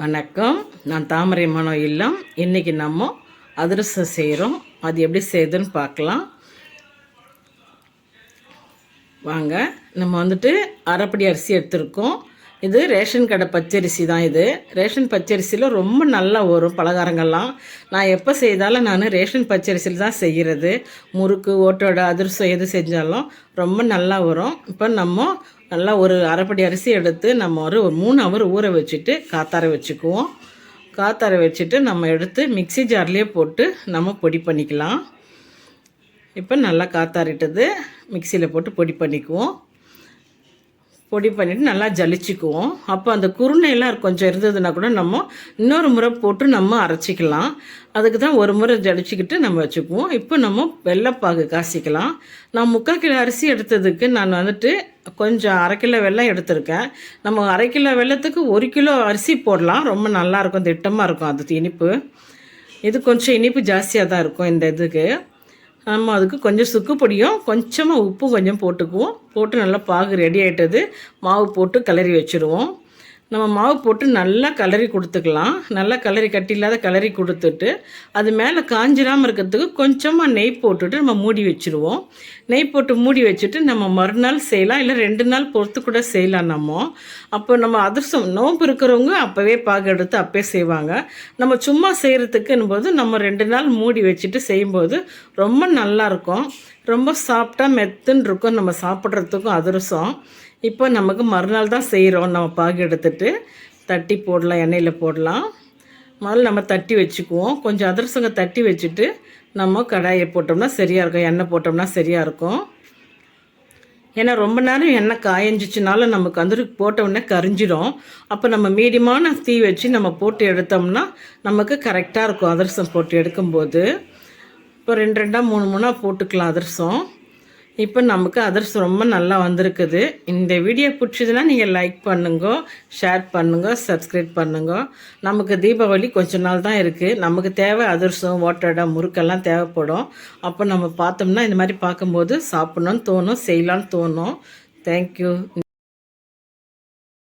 வணக்கம். நான் தாமரை மனோ இல்லம். இன்றைக்கி நம்ம அதிரசம் செய்கிறோம் அது எப்படி செய்யுதுன்னு பார்க்கலாம். வாங்க. நம்ம வந்துட்டு அரைப்படி அரிசி எடுத்திருக்கோம். இது ரேஷன் கடை பச்சரிசி தான் இது. ரேஷன் பச்சரிசியில் ரொம்ப நல்லா வரும் பலகாரங்கள்லாம். நான் எப்போ செய்தாலும் நான் ரேஷன் பச்சரிசியில் தான் செய்கிறது முறுக்கு ஓட்டோட அதிர்சம் எது செஞ்சாலும் ரொம்ப நல்லா வரும். இப்போ நம்ம நல்லா ஒரு அரைப்படி அரிசி எடுத்து நம்ம ஒரு ஒரு மூணு ஹவர் ஊற வச்சுட்டு காத்தார வச்சுக்குவோம். காத்தார வச்சுட்டு நம்ம எடுத்து மிக்ஸி ஜார்லேயே போட்டு நம்ம பொடி பண்ணிக்கலாம். இப்போ நல்லா காத்தாரிட்டது மிக்சியில் போட்டு பொடி பண்ணிக்குவோம். பொடி பண்ணிவிட்டு நல்லா ஜலிச்சுக்குவோம். அப்போ அந்த குருணையெல்லாம் கொஞ்சம் இருந்ததுன்னா கூட நம்ம இன்னொரு முறை போட்டு நம்ம அரைச்சிக்கலாம். அதுக்கு தான் ஒரு முறை ஜலிச்சுக்கிட்டு நம்ம வச்சுக்குவோம். இப்போ நம்ம வெள்ளைப்பாகு காசிக்கலாம். நான் முக்கால் கிலோ அரிசி எடுத்ததுக்கு நான் வந்துட்டு கொஞ்சம் அரை கிலோ வெள்ளம் எடுத்திருக்கேன். நம்ம அரை கிலோ வெள்ளத்துக்கு ஒரு கிலோ அரிசி போடலாம். ரொம்ப நல்லாயிருக்கும் திட்டமாக இருக்கும். அது இனிப்பு. இது கொஞ்சம் இனிப்பு ஜாஸ்தியாக தான் இருக்கும் இந்த இதுக்கு. நம்ம அதுக்கு கொஞ்சம் சுக்கு பொடியும் கொஞ்சமாக உப்பும் கொஞ்சம் போட்டுக்குவோம். போட்டு நல்லா பாகு ரெடி ஆகிட்டது மாவு போட்டு கிளறி வச்சுருவோம். நம்ம மாவு போட்டு நல்லா கலரி கொடுத்துக்கலாம். நல்லா கலரி கட்டி இல்லாத கலரி கொடுத்துட்டு அது மேலே காஞ்சிடாமல் இருக்கிறதுக்கு கொஞ்சமாக நெய் போட்டுட்டு நம்ம மூடி வச்சுருவோம். நெய் போட்டு மூடி வச்சுட்டு நம்ம மறுநாள் செய்யலாம். இல்லை ரெண்டு நாள் பொறுத்து கூட செய்யலாம் நம்ம. அப்போ நம்ம அதிர்ஷ்டம் நோம்பு இருக்கிறவங்க அப்போவே பாகு எடுத்து அப்பே செய்வாங்க. நம்ம சும்மா செய்கிறதுக்குன்னு போது நம்ம ரெண்டு நாள் மூடி வச்சுட்டு செய்யும்போது ரொம்ப நல்லாயிருக்கும் ரொம்ப சாப்பிட்டா மெத்துன்னு இருக்கும் நம்ம சாப்பிட்றதுக்கும் அதிரசம். இப்போ நமக்கு மறுநாள் தான் செய்கிறோம் நம்ம பாகு எடுத்துட்டு தட்டி போடலாம் எண்ணெயில் போடலாம். முதல்ல நம்ம தட்டி வச்சுக்குவோம். கொஞ்சம் அதிரசங்க தட்டி வச்சுட்டு நம்ம கடாயை போட்டோம்னா சரியாக இருக்கும். எண்ணெய் போட்டோம்னா சரியாக இருக்கும். ஏன்னா ரொம்ப நேரம் எண்ணெய் காயஞ்சிச்சுனால நமக்கு வந்து போட்ட கரிஞ்சிடும் அப்போ நம்ம மீடியமான தீ வச்சு நம்ம போட்டு எடுத்தோம்னா நமக்கு கரெக்டாக இருக்கும். அதிரசம் போட்டு எடுக்கும்போது. இப்போ ரெண்டு ரெண்டாக மூணு மூணாக போட்டுக்கலாம் அதிரசம். இப்போ நமக்கு அதர்ஸ் ரொம்ப நல்லா வந்திருக்குது. இந்த வீடியோ பிடிச்சதுன்னா நீங்கள் லைக் பண்ணுங்க ஷேர் பண்ணுங்க சப்ஸ்கிரைப் பண்ணுங்க. நமக்கு தீபாவளி கொஞ்ச நாள் தான் இருக்குது நமக்கு தேவை அதிர்ஷ்டம் ஓட்டடை முறுக்கெல்லாம் தேவைப்படும். அப்போ நம்ம பார்த்தோம்னா இந்த மாதிரி பார்க்கும்போது சாப்பிட்ணுன்னு தோணும் செய்யலான்னு தோணும். தேங்க்யூ